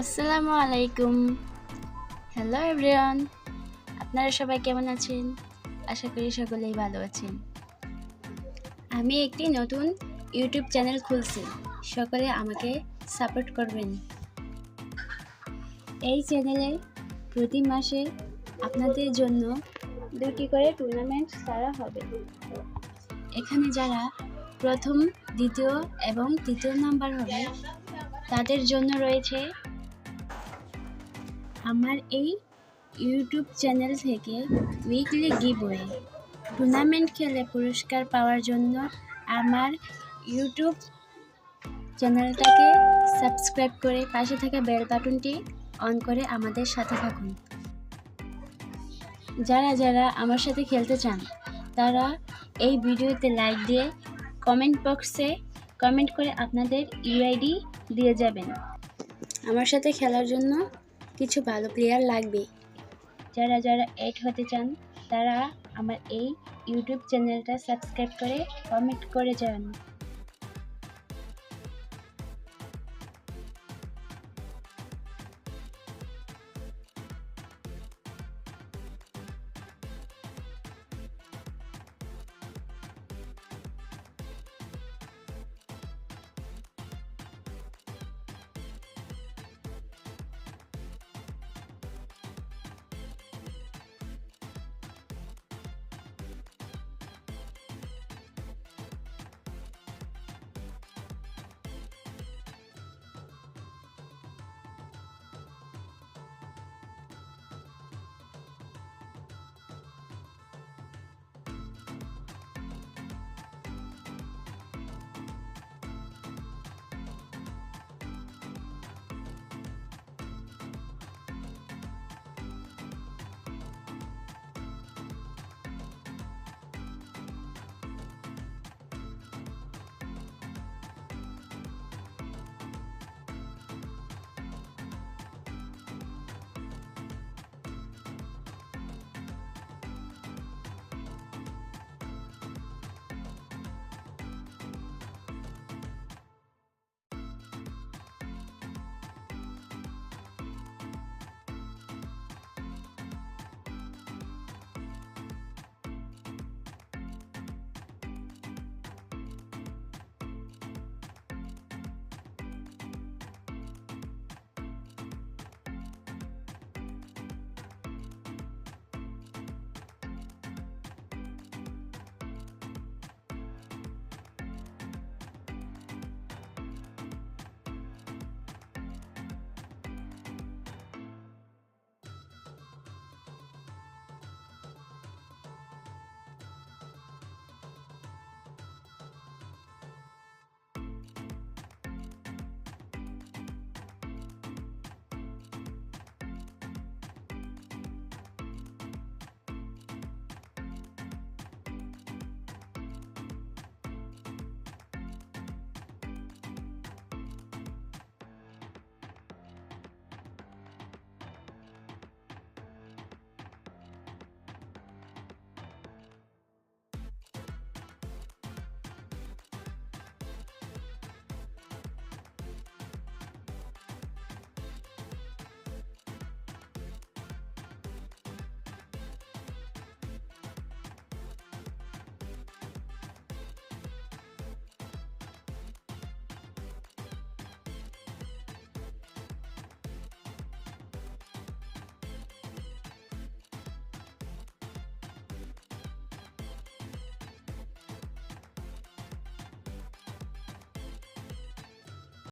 আসসালামু আলাইকুম hello everyone আপনারা সবাই কেমন আছেন? আশা করি সকলেই ভালো আছেন। আমি একটি নতুন ইউটিউব চ্যানেল খুলছি। সকলে আমাকে সাপোর্ট করবেন। এই চ্যানেলে প্রতি মাসে আপনাদের জন্য দুটি করে টুর্নামেন্ট করা হবে। এখানে যারা প্রথম, দ্বিতীয় এবং তৃতীয় নাম্বার হবে, তাদের জন্য রয়েছে আমার এই ইউটিউব চ্যানেল থেকে উইকলি গিভওয়ে টুর্নামেন্ট খেলে পুরস্কার পাওয়ার জন্য আমার ইউটিউব চ্যানেলটাকে সাবস্ক্রাইব করে পাশে থাকা বেল বাটনটি অন করে আমাদের সাথে থাকুন। যারা যারা আমার সাথে খেলতে চান, তারা এই ভিডিওতে লাইক দিয়ে কমেন্ট বক্সে কমেন্ট করে আপনাদের ইউআইডি দিয়ে যাবেন। আমার সাথে খেলার জন্য কিছু ভালো প্লেয়ার লাগবে যারা যারা এড হতে চান, তারা আমার এই ইউটিউব চ্যানেলটা সাবস্ক্রাইব করে কমেন্ট করে যান